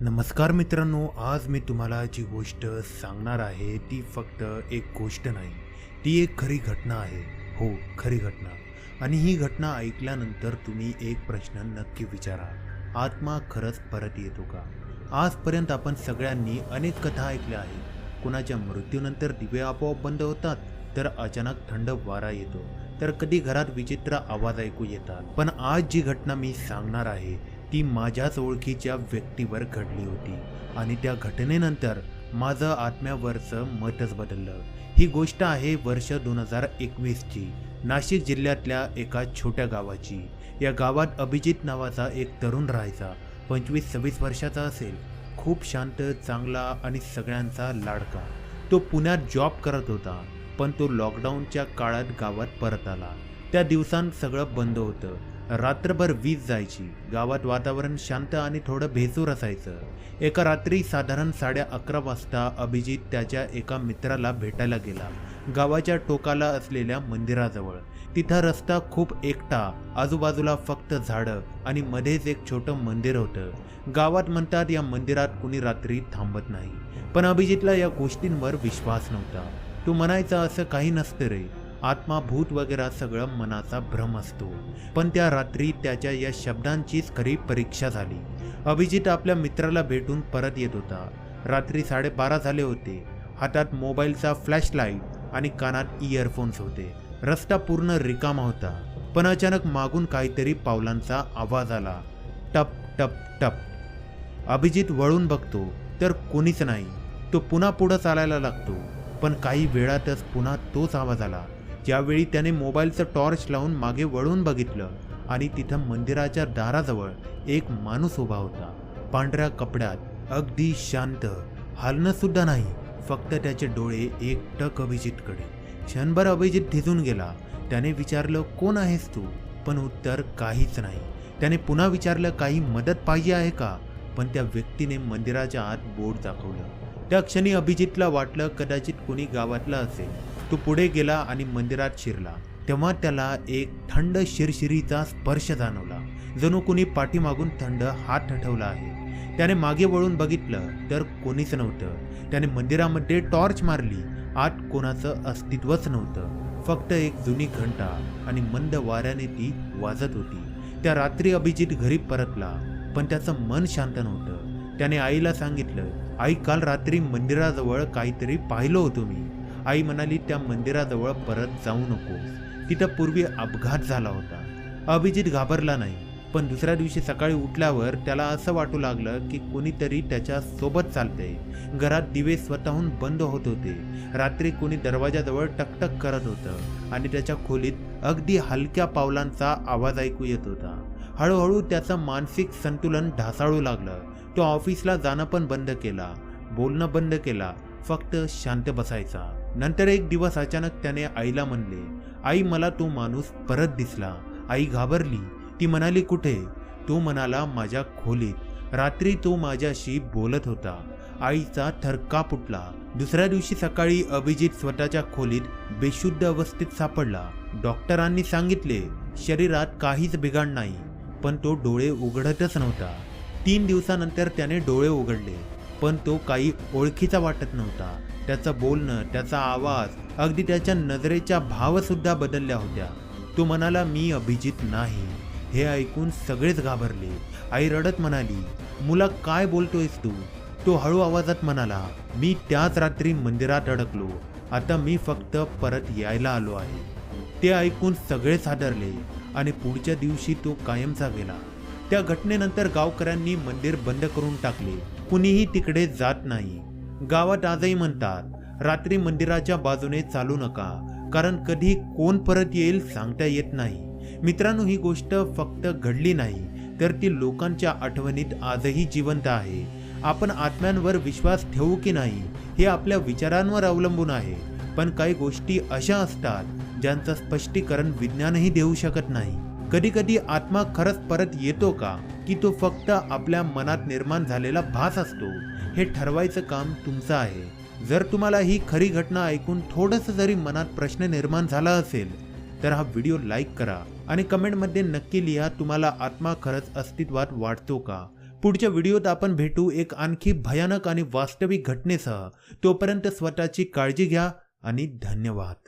नमस्कार मित्रांनो आज मी तुम्हाला जी गोष्ट सांगणार आहे ती फक्त एक गोष्ट नाही. ती एक खरी घटना आहे. हो खरी घटना. आणि ही घटना ऐकल्यानंतर तुम्ही एक प्रश्न नक्की विचारा. आत्मा खरंच परत येतो का? आजपर्यंत आपण सगळ्यांनी अनेक कथा ऐकल्या आहेत. कुणाच्या मृत्यूनंतर दिवे आपोआप बंद होतात तर अचानक थंड वारा येतो. तर कधी घरात विचित्र आवाज ऐकू येतात. पण आज जी घटना मी सांगणार आहे ती माझ्याच ओळखीच्या व्यक्तीवर घडली होती. आणि त्या घटनेनंतर माझं आत्म्यावरचं मतच बदललं. ही गोष्ट आहे वर्ष दोन हजार एकवीसची नाशिक जिल्ह्यातल्या एका छोट्या गावाची. या गावात अभिजित नावाचा एक तरुण राहायचा पंचवीस सव्वीस वर्षाचा असेल. खूप शांत चांगला आणि सगळ्यांचा लाडका. तो पुण्यात जॉब करत होता पण तो लॉकडाऊनच्या काळात गावात परत आला. त्या दिवसांत सगळं बंद होतं. रात्रभर वीज जायची. गावात वातावरण शांत आणि थोडं भेसूर असायचं. एका रात्री साधारण साडे अकरा वाजता अभिजित त्याच्या एका मित्राला भेटायला गेला. गावाच्या टोकाला असलेल्या मंदिराजवळ. तिथं रस्ता खूप एकटा आजूबाजूला फक्त झाडं आणि मध्येच एक छोटं मंदिर होतं. गावात म्हणतात या मंदिरात कुणी रात्री थांबत नाही. पण अभिजितला या गोष्टींवर विश्वास नव्हता. तू म्हणायचा असं काही नसतं रे. आत्मा भूत वगैरे सगळं मनाचा भ्रम असतो. पण त्या रात्री त्याच्या या शब्दांचीच खरी परीक्षा झाली. अभिजित आपल्या मित्राला भेटून परत येत होता. रात्री साडेबारा झाले होते. हातात मोबाईलचा फ्लॅशलाईट आणि कानात इयरफोन्स होते. रस्ता पूर्ण रिकामा होता. पण अचानक मागून काहीतरी पावलांचा आवाज आला. टप टप टप. अभिजित वळून बघतो तर कोणीच नाही. तो पुन्हा पुढं चालायला लागतो. पण काही वेळातच पुन्हा तोच आवाज आला. ज्यावेळी त्याने मोबाईलचं टॉर्च लावून मागे वळून बघितलं आणि तिथं मंदिराच्या दाराजवळ एक माणूस उभा होता. पांढऱ्या कपड्यात अगदी शांत हालणंसुद्धा नाही फक्त त्याचे डोळे एक टक अभिजितकडे. क्षणभर अभिजित ठिजून गेला. त्याने विचारलं कोण आहेस तू? पण उत्तर काहीच नाही. त्याने पुन्हा विचारलं काही मदत पाहिजे आहे का? पण त्या व्यक्तीने मंदिराच्या आत बोर्ड दाखवलं. त्या क्षणी अभिजितला वाटलं कदाचित कोणी गावातला असेल. तो पुढे गेला आणि मंदिरात शिरला. तेव्हा त्याला एक थंड शिरशिरीचा स्पर्श जाणवला. जणू कुणी पाठीमागून थंड हात ठठवला आहे. त्याने मागे वळून बघितलं तर कोणीच नव्हतं. त्याने मंदिरामध्ये टॉर्च मारली. आत कोणाचं अस्तित्वच नव्हतं. फक्त एक जुनी घंटा आणि मंद वाऱ्याने ती वाजत होती. त्या रात्री अभिजित घरी परतला पण त्याचं मन शांत नव्हतं. त्याने आईला सांगितलं आई काल रात्री मंदिराजवळ काहीतरी पाहिलं होतं मी. आई म्हणाली त्या मंदिराजवळ परत जाऊ नको. तिथं पूर्वी अपघात झाला होता. अभिजित घाबरला नाही पण दुसऱ्या दिवशी सकाळी उठल्यावर त्याला असं वाटू लागलं की कोणीतरी त्याच्या सोबत चालतंय. घरात दिवे स्वतःहून बंद होत होते. रात्री कोणी दरवाजाजवळ टकटक करत होतं आणि त्याच्या खोलीत अगदी हलक्या पावलांचा आवाज ऐकू येत होता. हळूहळू त्याचं मानसिक संतुलन ढासाळू लागलं. तो ऑफिसला जाणं पण बंद केला. बोलणं बंद केला. फक्त शांत बसायचा. नंतर एक दिवस अचानक त्याने आईला म्हणले आई मला तो माणूस परत दिसला. आई घाबरली. ती म्हणाली कुठे? तो म्हणाला माझ्या खोलीत. रात्री तो माझ्याशी बोलत होता. आईचा थरका फुटला. दुसऱ्या दिवशी सकाळी अभिजित स्वतःच्या खोलीत बेशुद्ध अवस्थेत सापडला. डॉक्टरांनी सांगितले शरीरात काहीच बिघाड नाही पण तो डोळे उघडतच नव्हता. तीन दिवसानंतर त्याने डोळे उघडले. पण तो काही ओळखीचा वाटत नव्हता. त्याचं बोलणं त्याचा आवाज अगदी त्याच्या नजरेच्या भावसुद्धा बदलल्या होत्या. तो म्हणाला मी अभिजित नाही. हे ऐकून सगळेच घाबरले. आई रडत म्हणाली मुला काय बोलतोयस तू? तो हळू आवाजात म्हणाला मी त्याच रात्री मंदिरात अडकलो. आता मी फक्त परत यायला आलो आहे. ते ऐकून सगळेच हादरले आणि पुढच्या दिवशी तो कायमचा गेला. त्या घटनेनंतर गावकऱ्यांनी मंदिर बंद करून टाकले. कुणीही तिकडे जात नाही. गावात आजही म्हणतात रात्री मंदिराच्या बाजूने चालू नका कारण कधी कोण परत येईल सांगता येत नाही. मित्रांनो ही गोष्ट फक्त घडली नाही तर ती लोकांच्या आठवणीत आजही जिवंत आहे. आपण आत्म्यांवर विश्वास ठेवू की नाही हे आपल्या विचारांवर अवलंबून आहे. पण काही गोष्टी अशा असतात ज्यांचं स्पष्टीकरण विज्ञानही देऊ शकत नाही. कधी कधी आत्मा खरंच परत येतो का? की तो फक्त आपल्या मनात निर्माण झालेला भास असतो? हे ठरवायचं काम तुमचं आहे. जर तुम्हाला ही खरी घटना ऐकून थोडंसं जरी मनात प्रश्न निर्माण झाला असेल तर हा व्हिडिओ लाईक करा आणि कमेंटमध्ये नक्की लिहा तुम्हाला आत्मा खरंच अस्तित्वात वाटतो का? पुढच्या व्हिडिओत आपण भेटू एक आणखी भयानक आणि वास्तविक घटनेसह. तोपर्यंत स्वतःची काळजी घ्या आणि धन्यवाद.